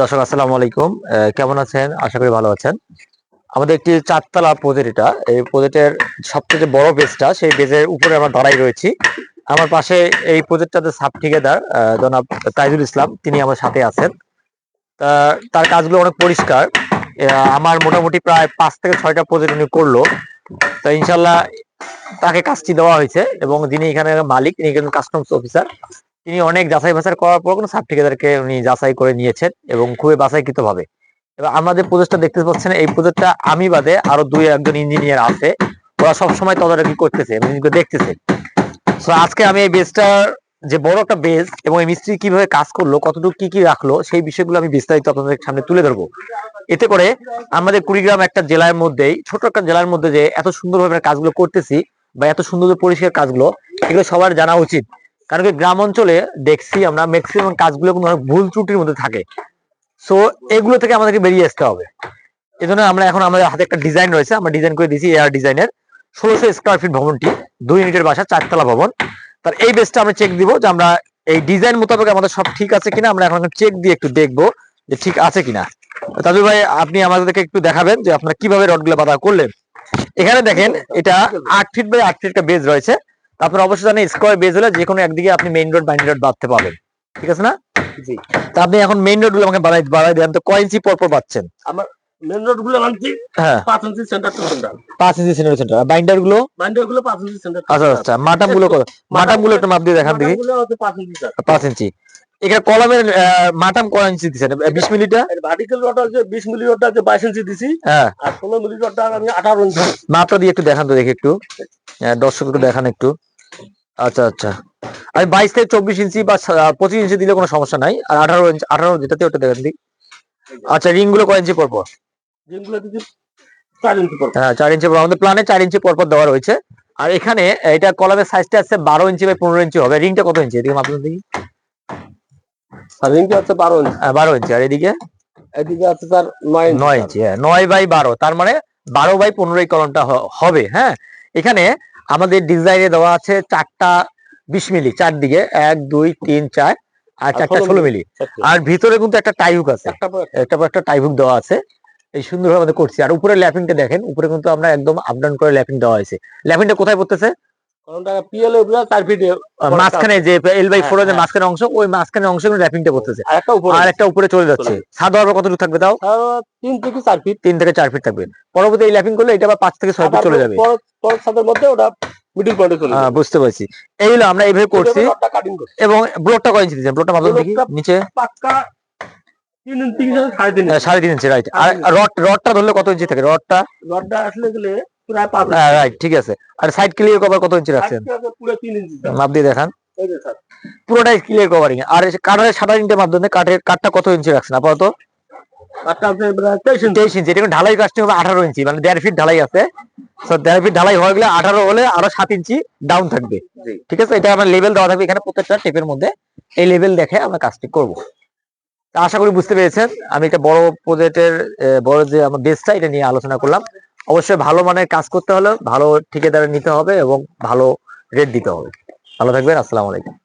দর্শক, আসসালামু আলাইকুম। কেমন আছেন? আশা করি ভালো আছেন। আমাদের একটি চারতলা প্রজেক্ট এটা। এই প্রজেক্টের সবচেয়ে বড় বেজটা, সেই বেজের উপরে আমরা দাঁড়াই রয়েছি। আমার পাশে এই প্রজেক্টটাতে সাব ঠিকাদার জনাব তাইজুল ইসলাম। তিনি আমার সাথে আছেন। তার কাজগুলো অনেক পরিষ্কার। আমার মোটামুটি প্রায় পাঁচ থেকে ছয়টা প্রজেক্ট উনি করল। তা, ইনশাল্লাহ তাকে কাজটি দেওয়া হয়েছে এবং যিনি এখানে মালিক, তিনি একজন কাস্টমস অফিসার তিনি অনেক যাচাই বাছাই করার পর কোনো সাব ঠিকাদারকে উনি যাচাই করে নিয়েছেন এবং খুবই বাছাইকৃত ভাবে এবার আমাদের প্রজেক্টটা দেখতে পাচ্ছেন, এই প্রজেক্টটা আমি বাদে আরও দুই একজন ইঞ্জিনিয়ার আছে। ওরা সবসময় তদারকি করতেছে দেখতেছে। তো আজকে আমি এই বেসটার যে বড় একটা বেস এবং এই মিস্ত্রি কীভাবে কাজ করল, কতটুকু কি কি রাখল, সেই বিষয়গুলো আমি বিস্তারিত আপনাদের সামনে তুলে ধরবো। এতে করে আমাদের কুড়িগ্রাম একটা জেলার মধ্যেই ছোট একটা জেলার মধ্যে যে এত সুন্দরভাবে কাজগুলো করতেছি বা এত সুন্দর পরিষ্কার কাজগুলো, এগুলো সবার জানা উচিত। কারণ কি গ্রাম অঞ্চলে দেখছি আমরা ম্যাক্সিমাম কাজগুলো অনেক ভুল ত্রুটির মধ্যে থাকে। সো এগুলো থেকে আমাদেরকে বেরিয়ে আসতে হবে। এই জন্য আমরা এখন আমাদের হাতে একটা ডিজাইন রয়েছে, আমরা ডিজাইন করে দিয়েছি এয়ার ডিজাইনের ষোলোশো স্কোয়ার ফিট ভবনটি, দুই ইউনিটের বাসা, চারতলা ভবন। তার এই বেসটা আমরা চেক দিব যে আমরা এই ডিজাইন মোতাবেক আমাদের সব ঠিক আছে কিনা। আমরা এখন চেক দিয়ে একটু দেখব যে ঠিক আছে কিনা। তাজু ভাই, আপনি আমাদেরকে একটু দেখাবেন যে আপনারা কীভাবে রডগুলো বাধা করলেন। এখানে দেখেন, এটা আট ফিট বাই আট ফিট একটা বেজ রয়েছে। তারপর অবশ্যই জানেন স্কোয়ার বেজ হলে যে কোনো একদিকে আপনি মেইন রোড বাইন্ডিং রোড বাঁধতে পারবেন। ঠিক আছে না? জি। তা আপনি এখন মেইন রোডগুলো আমাকে বাড়াই বাড়াই দেন। তো কয় ইঞ্চি পর পর পাচ্ছেন আমার মেন রোডগুলো আনছি হ্যাঁ। পাঁচ ইঞ্চি সেন্টার টু সেন্টার পাঁচ ইঞ্চি সেন্টার সেন্টার বাইন্ডারগুলো? বান্ডেলগুলো পাঁচ ইঞ্চি সেন্টার আচ্ছা আচ্ছা। মাটামগুলো কত মাটামগুলো একটু মাপ দিয়ে দেখান দেখি। গুলো হচ্ছে পাঁচ ইঞ্চি স্যার পাঁচ ইঞ্চি এখানে কলমের মাটাম কয় ইঞ্চি দিচ্ছেন বিশ মিলিটা এর ভার্টিক্যাল রড আছে বিশ মিলি রডটা আছে বাইশ ইঞ্চি দিছি। হ্যাঁ। আর ষোলো মিলি রডটা আমি আঠারো ইঞ্চি মাপটা দিয়ে একটু দেখান তো দেখি একটু। দর্শক একটু দেখান একটু। আচ্ছা আচ্ছা। আমি বাইশ থেকে চব্বিশ ইঞ্চি বা পঁচিশ ইঞ্চি দিলে কোনো সমস্যা নাই। আর আঠারো ইঞ্চি আঠারো যেটাতে ওটা দেখেন দিক আচ্ছা রিংগুলো কয় ইঞ্চি পর পর চার ইঞ্চি পর হ্যাঁ চার ইঞ্চি পর আমাদের প্ল্যানে চার ইঞ্চি পর পর দেওয়া রয়েছে। আর এখানে এটা কলামের সাইজটা আছে বারো ইঞ্চি বাই পনেরো ইঞ্চি হবে। রিংটা কত ইঞ্চি? এদিকে মাপেন দেখি। রিংটা হচ্ছে বারো ইঞ্চি। হ্যাঁ, বারো ইঞ্চি। আর এদিকে? এদিকে আছে স্যার নয় নয় ইঞ্চি হ্যাঁ। নয় বাই বারো। তার মানে বারো বাই পনেরো এই কলমটা হবে হ্যাঁ। এখানে আমাদের ডিজাইনে দেওয়া আছে চারটা বিশ মিলি চারদিকে এক দুই তিন চার আর চারটা ষোলো মিলি আর ভিতরে কিন্তু একটা টাইহুক আছে। একটা একটা। টাইহুক দেওয়া আছে। এই সুন্দরভাবে আমাদের করছি। আর উপরে ল্যাপিংটা দেখেন উপরে কিন্তু আমরা একদম আপ ডাউন করে ল্যাপিং দেওয়া হয়েছে। ল্যাপিংটা কোথায় পড়তেছে? মাঝখানে যে এল বাই হ্যাঁ, ফোর যে হ্যাঁ। মাঝখানে অংশ ওই মাঝখানে অংশ র্যাপিংটা করতেছে আর একটা উপরে। চলে যাচ্ছে। হবে কতটুকু থাকবে তাও? তিন থেকে চার ফিট তিন থেকে চার ফিট থাকবে। পরবর্তী এই ল্যাপিং করলে এটা আবার পাঁচ থেকে ছয় ফিট চলে যাবে। ছাদের মধ্যে ওটা মিডিল পয়েন্টে চলে আহ, বুঝতে পারছি। এই হলো আমরা এইভাবে করছি। এবং ব্লকটা কয় ইঞ্চি দিচ্ছেন ব্লকটা মাধ্যমে দেখি নিচে। পাক্কা সাড়ে তিন ইঞ্চি রাইট আর রড রডটা ধরলে কত ইঞ্চি থাকে? রডটা রডটা আসলে গেলে প্রায় পাঁচ রাইট ঠিক আছে। আর সাইড ক্লিয়ার কভার কত ইঞ্চি রাখছেন পুরো তিন ইঞ্চি মাপ দিয়ে দেখান। এই যে স্যার পুরোটাই ক্লিয়ার কভারিং আর মাধ্যমে কাঠের কাঠটা কত ইঞ্চি রাখছেন আপাতত? আছে তেইশ ইঞ্চি। এটা ঢালাই কাজটি হবে আঠারো ইঞ্চি মানে দেড় ফিট ঢালাই আছে। দেড় ফিট ঢালাই হয়ে গেলে আঠারো হলে আরও সাত ইঞ্চি ডাউন থাকবে। ঠিক আছে এটা আমরা লেভেল দেওয়া থাকবে এখানে প্রত্যেকটা টেপের মধ্যে। এই লেভেল দেখে আমরা কাজটি করব। আশা করি বুঝতে পেরেছেন। আমি একটা বড় প্রজেক্টের বড় যে আমার বেসটা এটা নিয়ে আলোচনা করলাম। অবশ্যই ভালো মানের কাজ করতে হলে ভালো ঠিকাদারে নিতে হবে এবং ভালো রেট দিতে হবে। ভালো থাকবেন, আসসালামু আলাইকুম।